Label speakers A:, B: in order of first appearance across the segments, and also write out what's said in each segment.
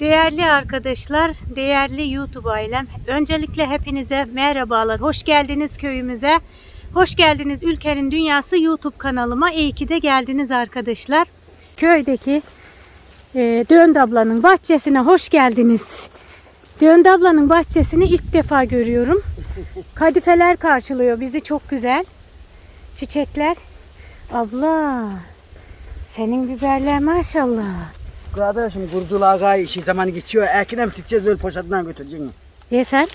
A: Değerli arkadaşlar, değerli YouTube ailem. Öncelikle hepinize merhabalar. Hoş geldiniz köyümüze. Hoş geldiniz Ülkenin Dünyası YouTube kanalıma. İyi ki de geldiniz arkadaşlar. Köydeki e, Dönd ablanın bahçesine hoş geldiniz. Dönd ablanın bahçesini ilk defa görüyorum. Kadifeler karşılıyor bizi çok güzel. Çiçekler. Abla, senin biberler maşallah.
B: Kardeşim kurdular gay şey zamanı geçiyor. Erkene mi sıkacağız öyle poşetinden götüreceksin.
A: Ye sen.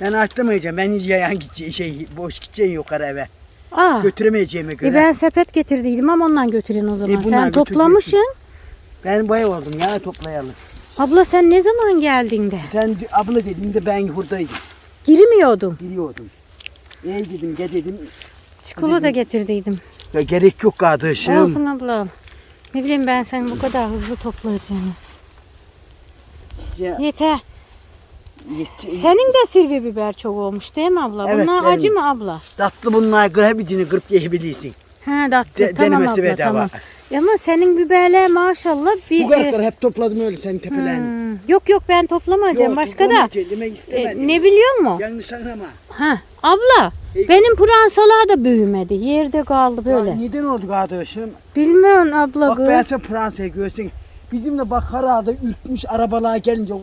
B: Ben açlamayacağım. Ben hiç yayan gideceğim şey boş gideceğim yukarı eve.
A: Aa.
B: Götüremeyeceğime göre.
A: E ben sepet getirdiydim ama ondan götürün o zaman.
B: E
A: sen toplamışsın.
B: Ben bayağı oldum ya toplayalım.
A: Abla sen ne zaman geldin de?
B: Sen abla dediğinde ben buradaydım.
A: Girmiyordum.
B: Biliyordum. İyi dedim gel dedim.
A: Çikolata getirdiydim.
B: Ya gerek yok kardeşim.
A: Olsun abla. Ne bileyim ben sen bu kadar hızlı toplayacağını.
B: Ya,
A: Yeter.
B: yetti-
A: Senin de sirve biber çok olmuş değil mi abla?
B: Evet,
A: Bunlar
B: benim.
A: acı mı abla?
B: Tatlı bunlar gır hepsini kırıp yiyebilirsin.
A: Ha tatlı
B: De-
A: tamam
B: denemesi
A: abla
B: bedava.
A: tamam. Ama senin biberler maşallah bir...
B: Bu kadar
A: e,
B: kadar hep topladım öyle senin tepelerini.
A: hmm, yok yok ben toplamayacağım. Başka da. E, ne biliyor musun?
B: Yanlış anlama.
A: Ha, abla
B: E-
A: benim pransalar da büyümedi. Yerde kaldı böyle.
B: Ya neden oldu kardeşim?
A: Bilmiyorum abla.
B: Bak
A: kız.
B: ben sen Fransa'ya görsün. Bizim de bak harada ürkmüş arabalar gelince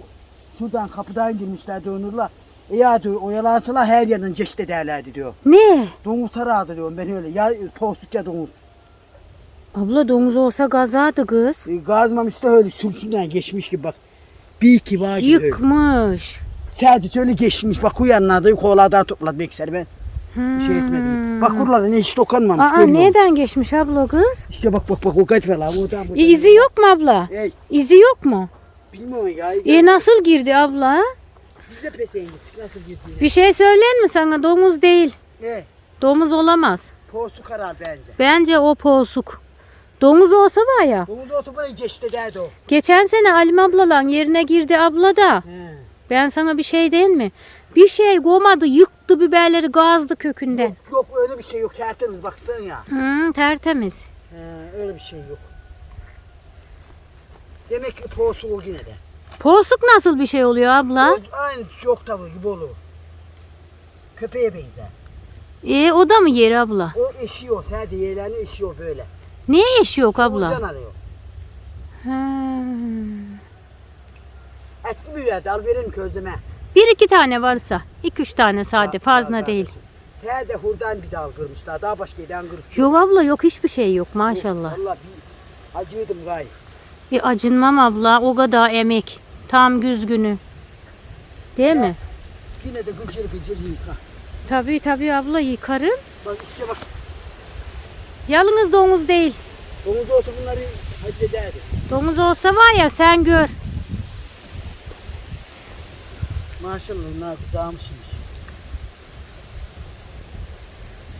B: şuradan kapıdan girmişler dönürler. E ya diyor oyalansalar her yerden çeşit ederlerdi diyor.
A: Ne?
B: Domuz harada diyorum ben öyle. Ya tosuk ya domuz.
A: Abla domuz olsa gazardı kız.
B: E, gazmamış da öyle sürüsünden geçmiş gibi bak. Bir iki var gibi. öyle. Sadece öyle geçmiş. Bak uyanlardı kovalardan topladı bekser ben. Bir şey etmedim. Bak buralarda ne hiç dokunmamış.
A: Aa nereden geçmiş abla kız?
B: İşte bak bak bak o kaç falan. Oradan buradan.
A: E, izi yok mu abla?
B: Ey
A: İzi yok mu?
B: bilmiyorum ya.
A: E nasıl girdi abla?
B: Biz de peseğin gittik. Nasıl girdiğini.
A: Bir şey söyler mi sana? Domuz değil.
B: Ne?
A: Domuz olamaz.
B: Poğusu karar bence.
A: Bence o poğsuk. Domuz olsa var ya.
B: Domuz olsa burayı geçti derdi o.
A: Geçen sene Halim ablalan yerine girdi abla da.
B: He.
A: Ben sana bir şey değil mi? Bir şey koymadı, yıktı biberleri, gazdı kökünden.
B: Yok, yok öyle bir şey yok. Tertemiz baksana ya.
A: Hı, tertemiz.
B: He, öyle bir şey yok. Demek ki poğusu o yine de.
A: Poğsuk nasıl bir şey oluyor abla?
B: O aynı yok tavuğu gibi olur. Köpeğe benzer.
A: E o da mı yeri abla?
B: O eşiyor. Sadece yerlerini eşiyor böyle.
A: Niye yok abla?
B: Solucan arıyor.
A: Ha.
B: Etli bir verdi. Al verelim közleme.
A: Bir iki tane varsa. iki üç tane sade fazla değil.
B: kardeşim. Sade hurdan bir dal kırmışlar. Daha başka yerden kırıp.
A: Yok abla yok hiçbir şey yok maşallah.
B: Valla bir acıydım gay.
A: E acınmam abla o kadar emek. Tam güz günü. Değil mi?
B: Yine de gıcır gıcır yıka.
A: Tabii tabii abla yıkarım.
B: Bak işte bak.
A: Yalnız domuz değil.
B: Domuz olsa bunları hallederdi.
A: Domuz olsa var ya sen gör.
B: Maşallah bunlar dağılmışmış.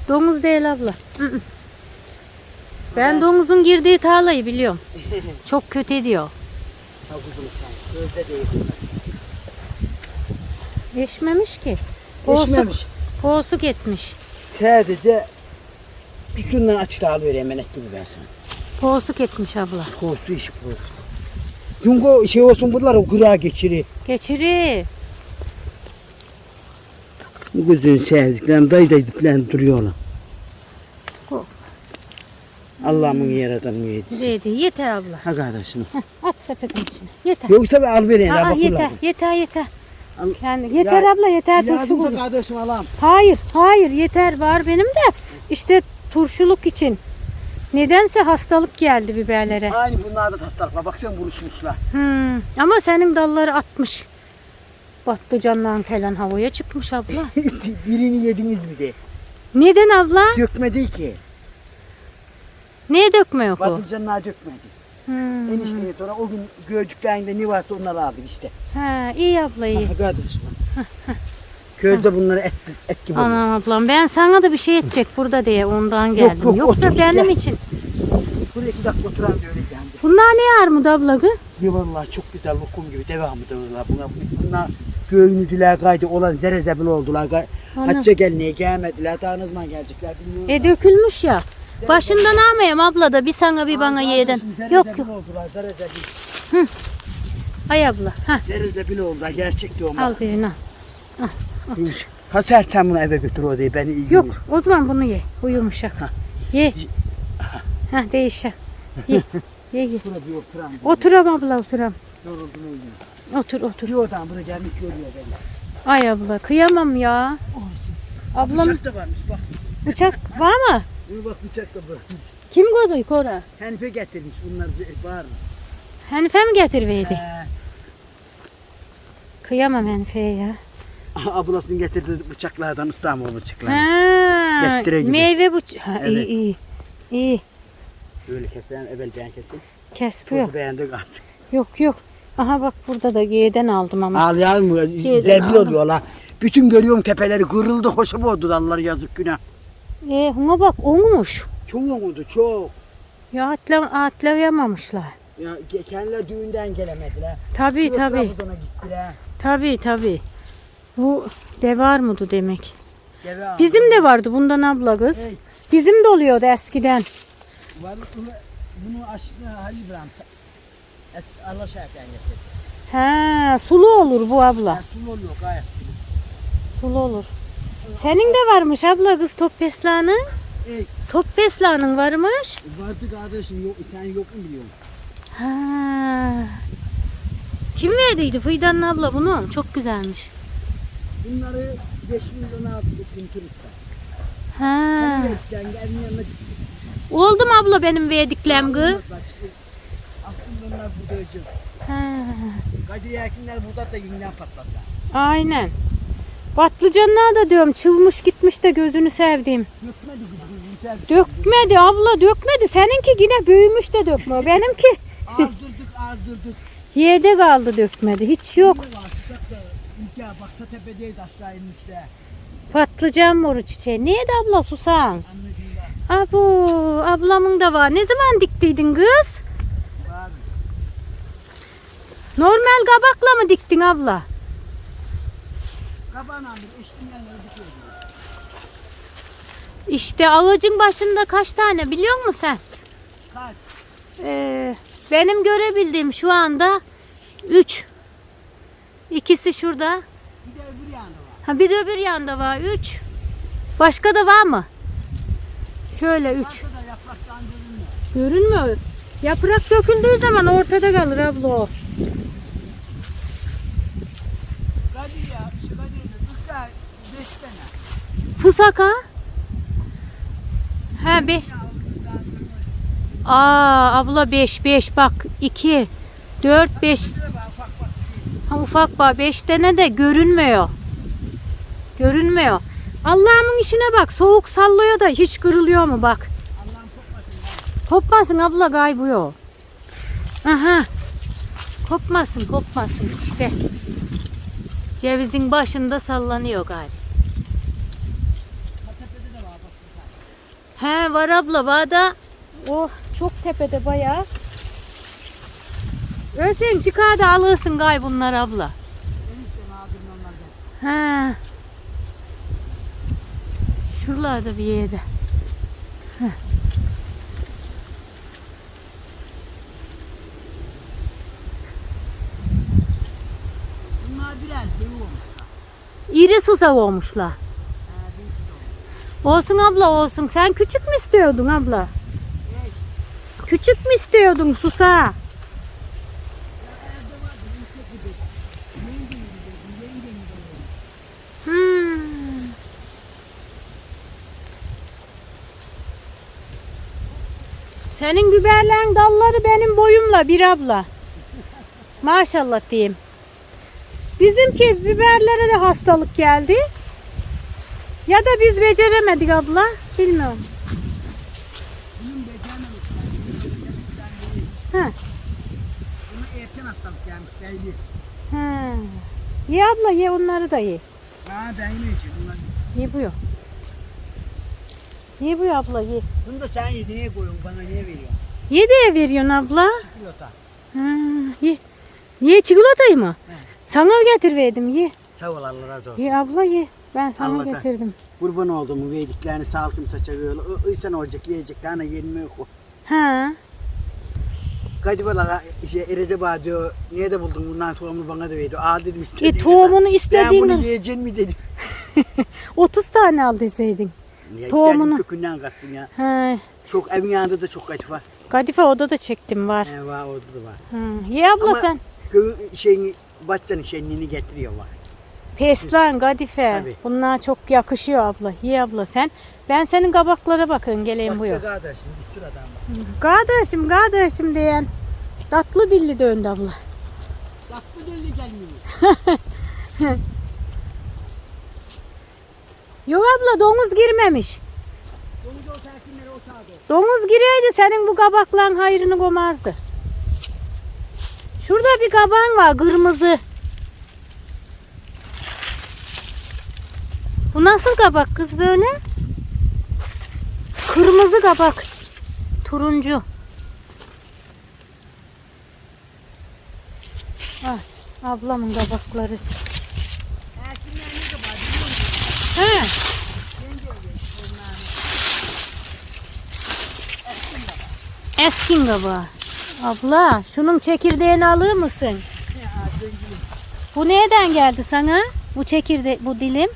A: Domuz değil abla. Ben domuzun girdiği tarlayı biliyorum. Çok kötü diyor.
B: Ha kuzum sen. Gözde değil.
A: Eşmemiş ki.
B: Eşmemiş.
A: poğsuk etmiş.
B: Sadece bütünden açık al vereyim ben ettim ben sana.
A: Poğsuk etmiş abla.
B: Kostu işi kostu. Çünkü şey olsun bunlar o kırağa geçirir.
A: Geçiri.
B: Bu gözünü sevdiklerim dayı daydıklarım duruyorlar.
A: Ko-
B: Allah'ımın yaradan müeyyidisi.
A: Dedi. Yeter abla.
B: Ha kardeşim.
A: At sepetin içine. Yeter.
B: Yoksa ben al vereyim.
A: Aa, yeter. Yeter yeter.
B: Al-
A: Kendi. Yeter
B: Ya-
A: abla yeter turşu olur.
B: kardeşim alam.
A: Hayır hayır yeter var benim de. İşte turşuluk için. Nedense hastalık geldi biberlere.
B: Aynı bunlarda da hastalık var. Baksana buruşmuşlar.
A: Hmm, ama senin dalları atmış. Patlıcanlar falan havaya çıkmış abla.
B: Birini yediniz mi de.
A: Neden abla?
B: Dökmedi ki.
A: Niye dökme yok o?
B: Patlıcanlar dökmedi.
A: Hmm.
B: Enişteye sonra o gün gördüklerinde ne varsa onları aldık işte.
A: Ha, iyi abla iyi.
B: Ha kardeşim. Közde bunları et, et gibi oluyor.
A: Anam ablam ben sana da bir şey edecek burada diye ondan geldim.
B: yok,
A: Yoksa
B: otur,
A: benim
B: gel.
A: için.
B: Buraya iki dakika oturan da öyle geldi.
A: Bunlar ne armut abla kız?
B: Ya vallahi çok güzel lokum gibi devamı da oldular. Buna, bunlar göğünüdüler gaydı olan zere zebil oldular. Gay,
A: Ana.
B: Hacca gelmeye gelmediler. Daha ne zaman gelecekler bilmiyorum.
A: E dökülmüş ya. Başından almayayım abla da bir sana bir bana yeğden.
B: zere
A: Yok
B: zebil
A: yok.
B: Oldular, zere zebil.
A: Ay abla. Ha,
B: Derize bile oldu. ha, Gerçek diyorum.
A: al birini al.
B: Ha sen, sen bunu eve götür o diye beni iyi
A: Yok o zaman bunu ye. Bu yumuşak. Ye. Ha değişe. Ye. Ye ye. Oturam abla oturam.
B: Yoruldum öyle.
A: Otur otur.
B: Bir odan buraya gelmiş görüyor beni.
A: Ay abla kıyamam ya.
B: Olsun.
A: Ablam
B: Bıçak da varmış bak.
A: bıçak var mı?
B: Bir bak bıçak da bırakmış.
A: Kim koydu kora?
B: Hanife getirmiş bunlar var.
A: Hanife mi getirveydi?
B: He.
A: Kıyamam Hanife'ye ya.
B: Ablasının getirdiği bıçaklardan İstanbul bıçakları.
A: Ha,
B: Kestire gibi.
A: meyve bu. Ha, iyi
B: Evet.
A: iyi. İyi.
B: Böyle kesen evvel ben kesin.
A: Kes bu yok.
B: Beğendik artık.
A: Yok yok. Aha bak burada da Y'den aldım ama.
B: Mı?
A: Yedim,
B: Zebil
A: aldım.
B: oluyorlar. Bütün görüyorum tepeleri kırıldı. Hoşuma oldu dallar yazık günah.
A: E, huma bak olmuş.
B: Çok oldu çok.
A: Ya atla, atlayamamışlar.
B: Ya ge- kendiler düğünden gelemediler.
A: Tabii
B: Yok,
A: tabii.
B: Trabzon'a gittiler.
A: Tabii tabii. Bu devar mıydı demek.
B: Aldı.
A: Bizim de vardı bundan abla kız.
B: Hey,
A: Bizim de oluyordu eskiden.
B: var, bunu açtı Halil İbrahim. Eski Allah şahitten getirdi.
A: Ha, sulu olur bu abla.
B: Ya, sul oluyor gayet.
A: Sulu olur. Senin de varmış abla kız top peslanı.
B: Ey,
A: Top peslanın varmış.
B: vardı kardeşim yok, sen yok mu biliyorsun?
A: Ha. Kim verdiydi Fidan'ın abla bunu? Çok güzelmiş.
B: Bunları 5 milyona aldık bizim turistler.
A: Ha.
B: Evet, yani evin yanına gittik.
A: Oldu mu abla benim verdiklerim kız?
B: Bak, şu- Buradaycı.
A: Ha.
B: Kadir Erkinler burada da yeniden patlatacak.
A: Aynen. Patlıcanlar da diyorum çılmış gitmiş de gözünü sevdiğim.
B: Dökmedi gibi güzel.
A: Dökmedi abla dökmedi. Seninki yine büyümüş de dökmüyor. Benimki
B: Azdırdık azdırdık.
A: yerde kaldı dökmedi. Hiç yok. Patlıcan moru çiçeği. Niye de abla susan? Abu ablamın da var. Ne zaman diktiydin kız? Normal kabakla mı diktin abla?
B: Kabağın amir eşkinden öldük
A: İşte ağacın başında kaç tane biliyor musun sen?
B: Kaç?
A: Ee, benim görebildiğim şu anda 3. İkisi şurada.
B: Bir de öbür yanda var.
A: Ha bir de öbür yanda var 3. Başka da var mı? Şöyle 3.
B: Varsa da yapraktan görünmüyor.
A: Görünmüyor. Yaprak döküldüğü zaman ortada kalır abla o.
B: Kadir ya, şu Kadir'de kızlar beş tane.
A: Susak ha? Ha 5.
B: Aldı, kaldırmış.
A: Aa abla 5 5 bak 2 4 5
B: Bir de var, ufak ufak.
A: Ha ufak var 5 tane de görünmüyor. Görünmüyor. Allah'ımın işine bak soğuk sallıyor da hiç kırılıyor mu bak.
B: Kopmasın
A: abla kaybıyor. Aha. Kopmasın kopmasın işte. Cevizin başında sallanıyor
B: tane.
A: He var abla var da oh çok tepede bayağı. Özlem çıkar da alırsın gay bunlar abla. He. Şuralarda bir yerde. Heh.
B: Bunlar biraz büyük olmuşlar.
A: İri susak olmuşlar.
B: Büyük olmuş.
A: Olsun abla olsun. Sen küçük mü istiyordun abla? Küçük mü istiyordun susa? Hmm. Senin biberlerin dalları benim boyumla bir abla. Maşallah diyeyim. Bizimki biberlere de hastalık geldi. Ya da biz beceremedik abla. Bilmiyorum. Ha.
B: Buna erken hastalık gelmiş belli.
A: Ha. Ye abla ye onları da ye.
B: Ha ben yemeyeceğim. Bunlar...
A: Ye buyur. Ye buyur abla ye.
B: Bunu da sen ye, neye koyuyorsun bana niye veriyorsun?
A: Ye de veriyorsun abla.
B: Çikolata.
A: Ha, ye. Ye çikolatayı mı?
B: He.
A: Sana getirverdim ye.
B: Sağ ol Allah razı olsun.
A: Ye abla ye. Ben sana
B: Allah ben-
A: getirdim.
B: Kurban oldum verdiklerini sağlıkım saça böyle. Uysan olacak yiyecek tane yenmiyor.
A: Ha.
B: Kadibalar şey Erece Bağ diyor. Niye de buldun bundan tohumunu bana da verdi. Aa dedim
A: E
B: istediğin
A: tohumunu
B: kadar. Ben
A: istediğin
B: bunu yiyeceksin mi dedim.
A: 30 tane al deseydin.
B: Niye
A: Tohumunu.
B: isterdim kökünden katsın ya.
A: He.
B: Çok evin yanında da çok kadife var.
A: Kadife oda da çektim var.
B: He var orada da var.
A: Hı. Ye abla
B: Ama-
A: sen.
B: Köyün şeyini, bahçenin şenliğini getiriyor bak.
A: Peslan, kadife.
B: Tabii.
A: Bunlar çok yakışıyor abla. Ye abla sen. Ben senin kabaklara bakın geleyim bu
B: Bak be kardeşim bir sıradan bak.
A: Kardeşim kardeşim diyen tatlı dilli döndü abla.
B: Tatlı deli gelmiyor.
A: Yok abla domuz girmemiş.
B: Domuz o sakinleri o sağdı.
A: Domuz gireydi senin bu kabakların hayrını koymazdı. Şurada bir kaban var kırmızı. Bu nasıl kabak kız böyle? Kırmızı kabak. Turuncu. Ah, ablamın kabakları. He.
B: Yenge onların.
A: Eskin kabağı. Abla şunun çekirdeğini alır mısın? Bu nereden geldi sana? Bu çekirde bu dilim.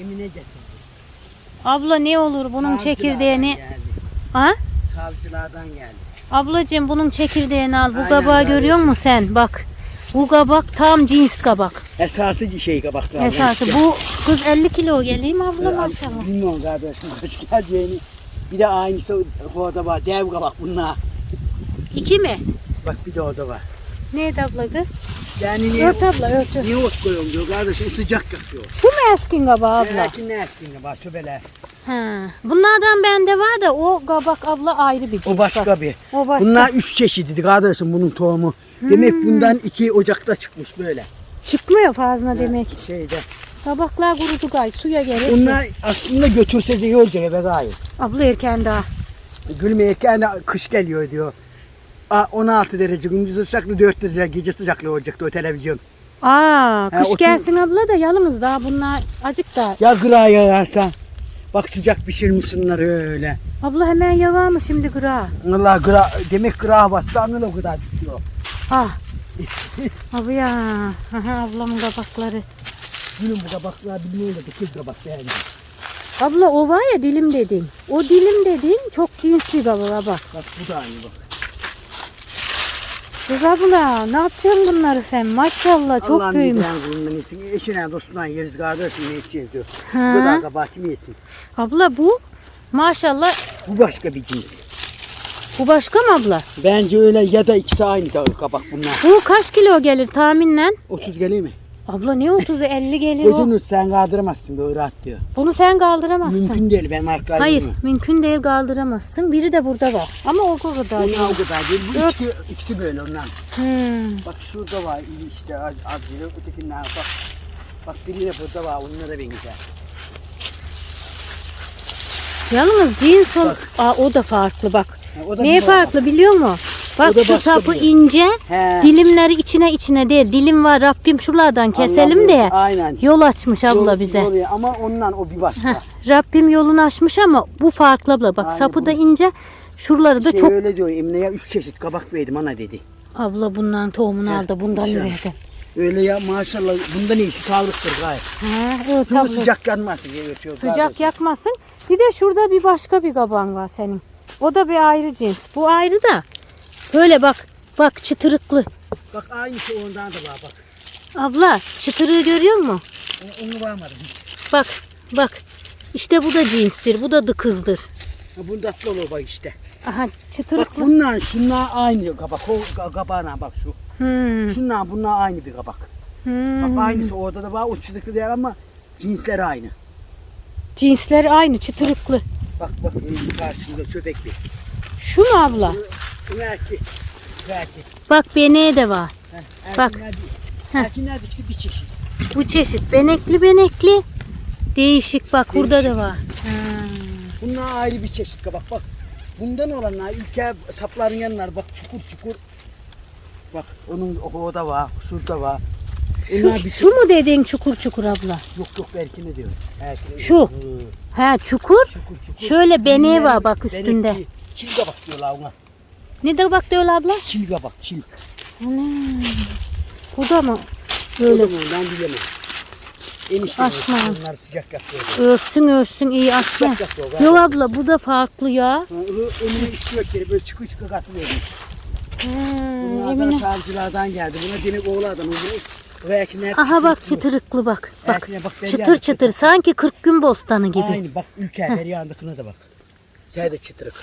B: Emine getirdi.
A: Abla ne olur bunun çekirdeğini.
B: Geldi.
A: Ha?
B: Savcılardan geldi.
A: Ablacığım bunun çekirdeğini al. Bu
B: Aynen,
A: kabağı görüyor musun sen? Bak. Bu kabak tam cins kabak.
B: Esası şey kabaklar.
A: Esası bu kız 50 kilo geleyim abla maşallah.
B: Bilmiyorum kardeşim kaç geleceğini. Bir de aynısı orada var. Dev kabak bunlar.
A: İki mi?
B: Bak bir de orada var.
A: Neydi abla kız?
B: Yani niye,
A: Ört abla ört. ört.
B: niye ot koyuyorum diyor kardeşim sıcak yakıyor.
A: Şu mu eskin kabağı abla?
B: Lakin ne ettiğini bak söbeler.
A: Ha. Bunlardan bende var da o kabak abla ayrı bir cins.
B: O
A: bak.
B: başka bir.
A: O başka.
B: Bunlar üç çeşidi kardeşim bunun tohumu. Demek
A: Hmm.
B: bundan iki Ocak'ta çıkmış böyle.
A: Çıkmıyor fazla demek.
B: Şeyde.
A: Kabaklar kurudu gay. Suya gerek. yok.
B: Bunlar aslında götürse de iyi olacak eve gayet.
A: Abla erken daha.
B: Gülmeyken de kış geliyor diyor. Aa, 16 derece gündüz sıcaklığı 4 derece gece sıcaklığı olacaktı o televizyon.
A: Aa, kış
B: otur-
A: gelsin abla da yalnız daha bunlar acık da.
B: Ya gıra yağarsa. Bak sıcak pişirmişsinler öyle.
A: Abla hemen yavar mı şimdi gıra?
B: Allah gıra demek gıra bastı anıl o kadar düşüyor.
A: Ah. Abi ya. Aha, ablamın kabakları.
B: Gülüm bu kabaklar bilmiyorum da kız kabak yani.
A: Abla o var ya dilim dedin. O dilim dedin çok cinsli kabak bak.
B: Bak bu da aynı bak.
A: Kız abla ne yapacaksın bunları sen? Maşallah çok
B: Allah'ın
A: büyümüş.
B: birden kulundan yesin. Eşine dostundan yeriz kardeşim ne edeceğiz diyor.
A: Ha.
B: Bu kabak kim yesin?
A: Abla bu maşallah
B: Bu başka bir cins.
A: bu başka mı abla?
B: Bence öyle ya da ikisi aynı kabak bunlar.
A: Bu kaç kilo gelir tahminle?
B: 30 geliyor mi?
A: Abla ne 30'u 50 gelir o.
B: Kocunu sen kaldıramazsın doğru rahat diyor.
A: Bunu sen kaldıramazsın.
B: Mümkün değil benim ayaklarım
A: Hayır, mümkün değil kaldıramazsın. Biri de burada var. Ama o kadar değil.
B: o kadar değil. Bu
A: Dört.
B: ikisi, ikisi böyle ondan.
A: Hmm.
B: Bak şurada var işte az, az biri ötekinden bak. Bak biri de burada var onlara benzer.
A: Yalnız cins.
B: Bak.
A: Aa, o da farklı bak.
B: Ha, o da
A: Neye
B: bir bak.
A: farklı biliyor musun? Bak
B: da
A: şu
B: başka
A: sapı ince,
B: He.
A: dilimleri içine içine değil. Dilim var Rabbim şuralardan keselim
B: Allah
A: diye.
B: Aynen.
A: Yol açmış abla
B: Yol-
A: bize.
B: yol ya. Ama ondan o bir başka.
A: Heh, Rabbim yolunu açmış ama bu farklı abla. Bak
B: Aynen
A: sapı da ince. Şuraları da
B: şey
A: çok...
B: öyle diyor Emine'ye üç çeşit kabak verdim ana dedi.
A: Abla bundan tohumunu
B: Heh,
A: aldı. Bundan
B: inşallah.
A: üretti.
B: Öyle ya maşallah bundan iyisi sağlıktır gayet.
A: Ha, evet
B: Bunu
A: abla.
B: sıcak yanmaz diye ötüyor.
A: Sıcak yakmasın. Bir de şurada bir başka bir kaban var senin. O da bir ayrı cins. Bu ayrı da. Böyle bak. Bak çıtırıklı.
B: Bak aynısı ondan da var bak.
A: Abla çıtırığı görüyor musun?
B: Onu varmadım hiç.
A: Bak bak. İşte bu da cinstir. Bu da dıkızdır.
B: Ha, bunda olur bak işte.
A: Aha
B: Bak
A: çıtırıklı.
B: bunlar şunlar aynı kabak. O ka- kabağına bak şu.
A: Hmm.
B: Şunlar bunlar aynı bir kabak.
A: Hmm.
B: Bak aynısı orada da var. O çıtıklı değil ama cinsleri aynı.
A: Cinsler aynı çıtırıklı.
B: Bak bak karşımda söbekli.
A: Şu mu abla?
B: Belki. Belki.
A: Bak beneği de var.
B: Heh,
A: Bak.
B: erkinler işte bir çeşit.
A: Bu çeşit. Benekli benekli. Değişik bak burada
B: Değişik.
A: da var.
B: Bunlar ayrı bir çeşit kabak. Bak bundan olanlar ülke sapların yanlar bak çukur çukur. Bak onun o da var, şurada var.
A: Şu,
B: Onlar bir
A: şu mu dediğin çukur çukur abla?
B: Yok yok erkini diyor. Erkini
A: Şu.
B: Hı,
A: Ha çukur.
B: Çukur çukur.
A: Şöyle beneği var bak üstünde.
B: benekli. Çil kabak diyorlar ona.
A: Ne de bak öyle abla?
B: Çilga bak çil.
A: Ana. Bu da mı?
B: Öyle
A: Böyle
B: mi? Ben bilemem. Enişte
A: Açma.
B: onlar sıcak yapıyor.
A: örsün örsün iyi açma.
B: Sıcak yapıyor. galiba.
A: Yok abla bu da farklı ya.
B: O Emine istiyor ki böyle çıkı çıkı katılıyor.
A: Hmm,
B: Bunlardan
A: Emine.
B: savcılardan geldi. Buna demek oğlu adam. Bu ekine
A: Aha bak çıtırıklı bak. Bak
B: Ekine bak,
A: çıtır çıtır sanki 40 gün bostanı gibi.
B: Aynı bak ülke beri yandıkına da bak. Sen de çıtırık.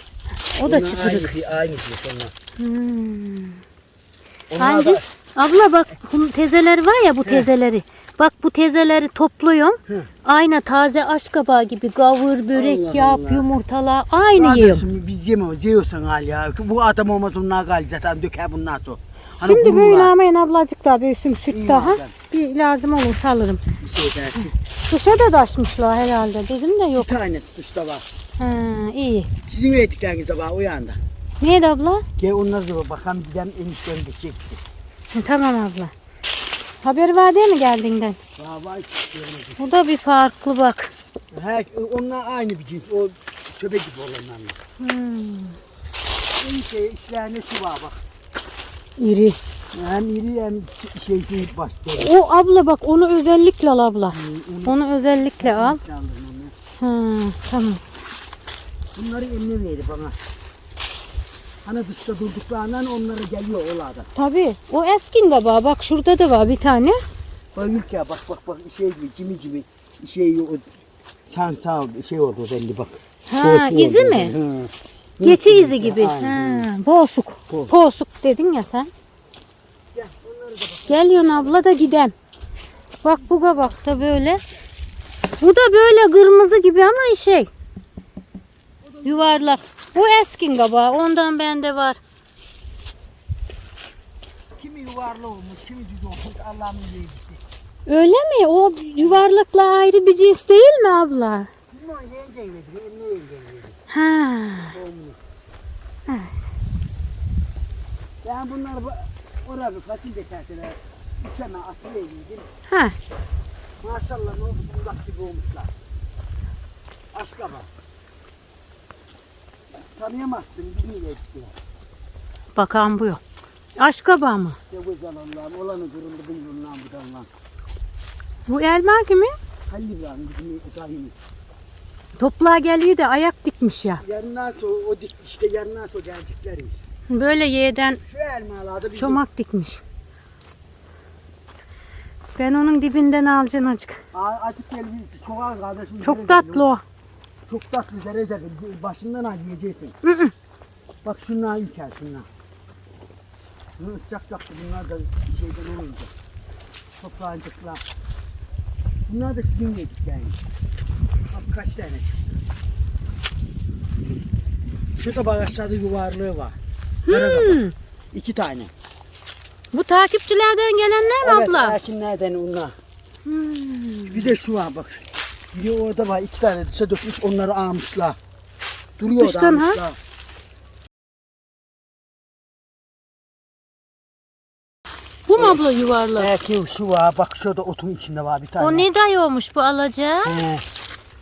A: O da
B: Onlar
A: çıtırık.
B: Aynı, bir- aynı bir onlar.
A: Hmm.
B: Onlar
A: Hangi?
B: da
A: Abla bak bu tezeleri var ya bu tezeleri. Bak bu tezeleri topluyorum.
B: Hı.
A: Aynı taze aşkabağı gibi gavur, börek
B: Allah
A: yap,
B: Allah.
A: yumurtala aynı yiyorum.
B: Kardeşim biz yemiyoruz. Yiyorsan al ya. Bu adam olmaz onlar gal zaten döker bundan sonra. Hani
A: Şimdi böyle amayın ablacık daha büyüsün süt
B: İyi
A: daha.
B: madem.
A: Bir lazım olursa alırım.
B: Bir şey dersin.
A: Dışa da taşmışlar herhalde. Bizim de yok.
B: Bir tanesi dışta var.
A: Ha, iyi.
B: Sizin verdikleriniz de var o yanda.
A: Neydi abla?
B: Gel onları da bakalım gidem enişten geçecek.
A: Hı, Tamam abla. Haber var değil mi geldiğinden?
B: Var var.
A: Bu da bir farklı bak.
B: Her, onlar aynı bir cins. O söbe gibi olanlarla.
A: Hmm.
B: En şey işlerine şu var bak.
A: İri.
B: Hem iri hem şeysi baş. böyle.
A: O abla bak onu özellikle al abla.
B: Onu
A: Onu özellikle al.
B: onu.
A: Ha, tamam.
B: Bunları emne verdi bana. Hani dışta durduklarından onlara geliyor oğlarda.
A: Tabii. O eskin var. Bak şurada da var bir tane.
B: Bak ülke bak bak bak şey gibi cimi gibi şey o ol şey oldu belli bak.
A: Ha, izi
B: oldu.
A: mi?
B: Hı.
A: Geçi izi gibi. Ha, boğsuk.
B: Boğsuk.
A: Boğsuk dedin ya sen.
B: Gel, onları da bak.
A: Geliyorsun abla da gidem. Bak buga bak da böyle. Bu da böyle kırmızı gibi ama şey. Yuvarlak. Bu eskin gaba. Ondan bende var.
B: Kimi yuvarlı olmuş, kimi düz olmuş Allah'ın iyisi.
A: Öyle mi? O yuvarlakla ayrı bir cins değil mi abla?
B: Bilmiyorum yengen verdi, emne yengen verdi.
A: Ha. Evet.
B: Ben bunları bu- oraya bir fasulye tertiler. Üçeme atıverdim.
A: Ha.
B: Maşallah ne oldu bundak gibi olmuşlar. Aşka bak. Tanıyamazsın bizim yetkiler.
A: Bakan bu yok. Aşkaba mı?
B: Ne güzel Allah'ım. Olanı duruldu bundan lan budan lan.
A: Bu elma kimi?
B: Halil İbrahim bizim İbrahim'i.
A: Toplağa geliyor da ayak dikmiş ya.
B: Yarından sonra o dik işte yarından sonra geleceklermiş.
A: Böyle yeğden
B: Şu elmalarda bizim
A: çomak dikmiş. Ben onun dibinden alacaksın azıcık.
B: A- Açık gel bir çok az kardeşim.
A: Çok tatlı o.
B: Çok tatlı zere zere. Başından al yiyeceksin.
A: Hı hı.
B: Bak şunlar ülker şunlar. Bunu sıcak yaptı bunlar da şeyden olunca. Toprağıncıklar. Bunlar da sizin yedik yani. Bak kaç tane çıktı. Şurada bak aşağıda yuvarlığı var.
A: Hmm.
B: İki tane.
A: Bu takipçilerden gelenler mi
B: Evet,
A: abla?
B: erkinlerden onlar.
A: Hmm.
B: Bir de şu var bak. Bir orada var iki tane dışa dökmüş onları almışlar. Duruyor
A: Dıştan
B: orada
A: ha? Abla yuvarlak?
B: Erkin şu var bak şurada otun içinde var bir tane.
A: O ne day olmuş bu alaca?
B: He.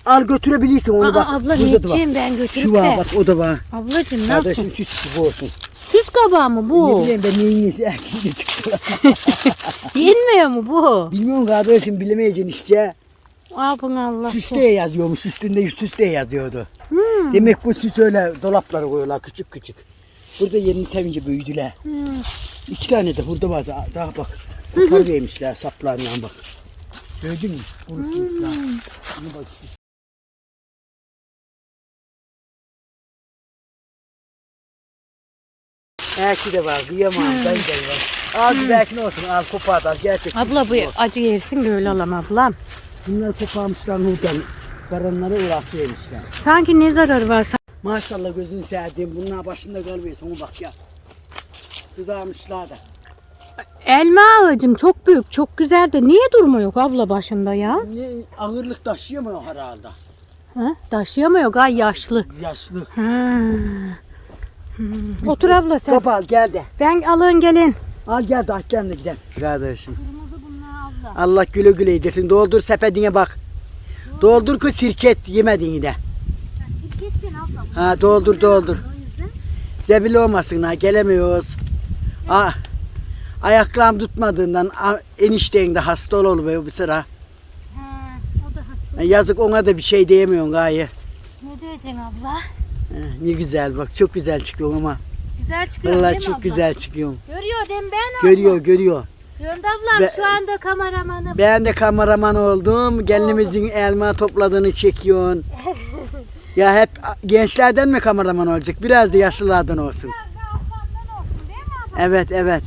B: Al götürebilirsin onu
A: Aa,
B: bak.
A: abla ne edeceğim ben götürüp
B: Şu var
A: de.
B: bak o da var.
A: Ablacığım ne yapayım?
B: Kardeşim süt gibi olsun.
A: Süs kabağı mı
B: Ne
A: bu?
B: bileyim ben neyin nesi erkin de çıktı.
A: Yenmiyor mu bu?
B: Bilmiyorum kardeşim bilemeyeceksin işte.
A: Abın Allah.
B: Süsleye yazıyormuş üstünde süsleye yazıyordu.
A: Hmm.
B: Demek bu süs öyle dolaplara koyuyorlar küçük küçük. Burada yerini sevince büyüdüler.
A: Hmm.
B: İki tane de burada var daha, daha bak. Kopar vermişler saplarından bak. Gördün mü? Kuruşmuşlar. Bunu bak işte. Belki de var. Kıyamam. Ben de var. Al bir belki ne olsun. Al kopar da. Gerçekten.
A: Abla bu acı yersin de öyle alam ablam.
B: Bunlar koparmışlar buradan. Karanlara uğraştırmışlar.
A: Sanki ne zararı var?
B: Maşallah gözünü sevdiğim bunlar başında kalmıyorsun. Ona bak ya. Kızarmışlar da.
A: Elma ağacın çok büyük, çok güzel de niye durmuyor abla başında ya?
B: Ne ağırlık taşıyamıyor herhalde.
A: Ha? Taşıyamıyor gay yaşlı.
B: Yaşlı.
A: Ha. Hmm. Otur abla sen.
B: Topal gel de.
A: Ben alın gelin.
B: Al gel de ahkemle gidelim. Kardeşim.
A: Kırmızı bunlar abla.
B: Allah güle güle yedirsin. Doldur sepetine bak. Doldur ki sirket yemediğini de.
A: Sirketçin abla.
B: Ha doldur doldur. Zebil olmasınlar gelemiyoruz. A ayaklarım tutmadığından enişten de hasta oluyor bu sıra.
A: Ha, o da hasta.
B: Yazık ona da bir şey diyemiyorsun gaye.
A: Ne diyeceksin abla?
B: Ne güzel bak çok güzel çıkıyor ama.
A: Güzel çıkıyor
B: Vallahi
A: değil
B: çok
A: abla?
B: güzel çıkıyor.
A: Görüyor değil mi ben
B: Görüyor görüyor.
A: Yönde ablam
B: Ve-
A: şu anda kameramanım.
B: Ben de kameraman oldum. Gelinimizin elma topladığını çekiyorsun. ya hep gençlerden mi kameraman olacak? Biraz da yaşlılardan olsun.
A: Biraz da ablamdan olsun değil mi abla?
B: Evet evet.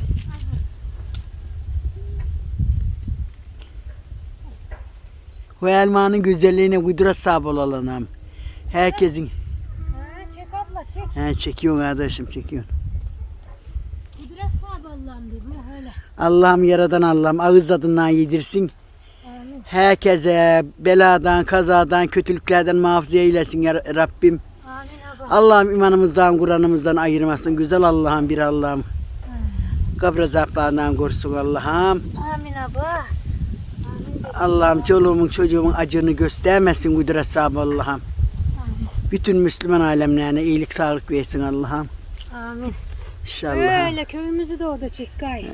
B: Bu elmanın güzelliğine kudret sahibi olalım. Herkesin
A: Ha, çek abla çek.
B: he, çekiyorsun kardeşim çekiyorsun.
A: Kudret sahibi Allah'ım diyor bu öyle.
B: Allah'ım yaradan Allah'ım ağız tadından yedirsin.
A: Amin.
B: Herkese beladan, kazadan, kötülüklerden muhafaza eylesin ya Rabbim.
A: Amin abla.
B: Allah'ım imanımızdan, Kur'an'ımızdan ayırmasın. Güzel Allah'ım bir Allah'ım. Kabr azaplarından korusun Allah'ım.
A: Amin abla.
B: Allah'ım çoluğumun çocuğumun acını göstermesin kudret sahibi Allah'ım. Bütün Müslüman alemlerine iyilik sağlık versin Allah'ım.
A: Amin.
B: İnşallah.
A: Öyle köyümüzü de orada çek gay.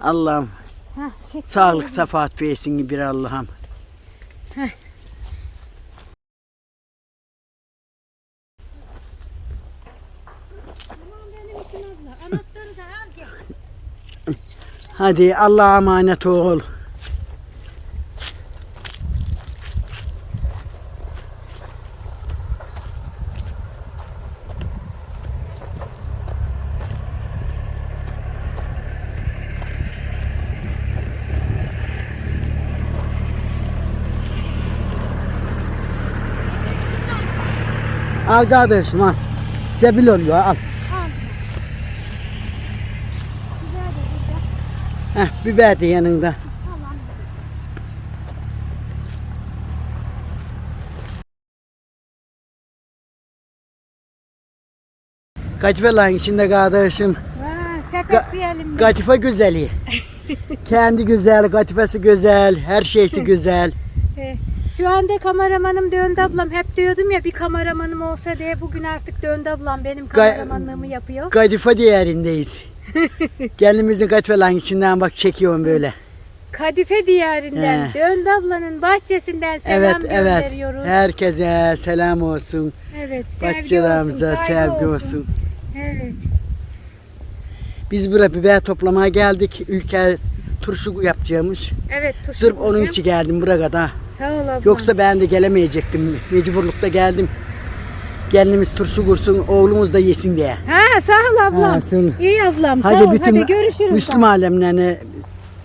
B: Allah'ım
A: çek.
B: sağlık safahat versin bir Allah'ım.
A: Aman benim için abla. Anahtarı da al gel.
B: Hadi Allah'a emanet ol. Al kardeşim al. Sebil oluyor al.
A: Al. Güzel de burada.
B: Heh, biber de yanında.
A: Tamam.
B: Lan içinde kardeşim.
A: Elimde.
B: Katife güzeli. Kendi güzel, katifesi güzel, her şeysi güzel.
A: Şu anda kameramanım Döndü ablam. Hep diyordum ya bir kameramanım olsa diye bugün artık Döndü ablam benim kameramanlığımı yapıyor.
B: Kadife değerindeyiz. Kendimizin katife lan içinden bak çekiyorum böyle.
A: Kadife diyarından
B: He.
A: Döndü ablanın bahçesinden selam
B: evet, evet.
A: gönderiyoruz.
B: Herkese selam olsun.
A: Evet, sevgi olsun,
B: Bahçelerimize
A: saygı
B: sevgi
A: olsun.
B: olsun.
A: Evet.
B: Biz buraya biber toplamaya geldik. Ülker turşu yapacağımız.
A: Evet, turşu
B: Sırf onun için geldim buraya kadar.
A: Sağ ol ablam.
B: Yoksa ben de gelemeyecektim. Mecburlukta geldim. Gelinimiz turşu kursun, oğlumuz da yesin diye.
A: Ha sağ ol ablam.
B: Ha.
A: İyi ablam.
B: Hadi
A: sağ ol.
B: bütün
A: hadi görüşürüz.
B: Müslüm alemlerine,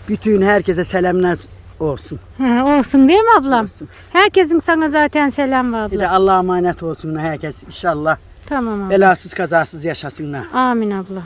B: bütün herkese selamlar olsun.
A: Ha, olsun değil mi ablam?
B: Olsun.
A: Herkesin sana zaten selam var
B: Bir de
A: abla.
B: Allah'a emanet olsunlar herkes inşallah.
A: Tamam abla.
B: Belasız kazasız yaşasınlar.
A: Amin abla.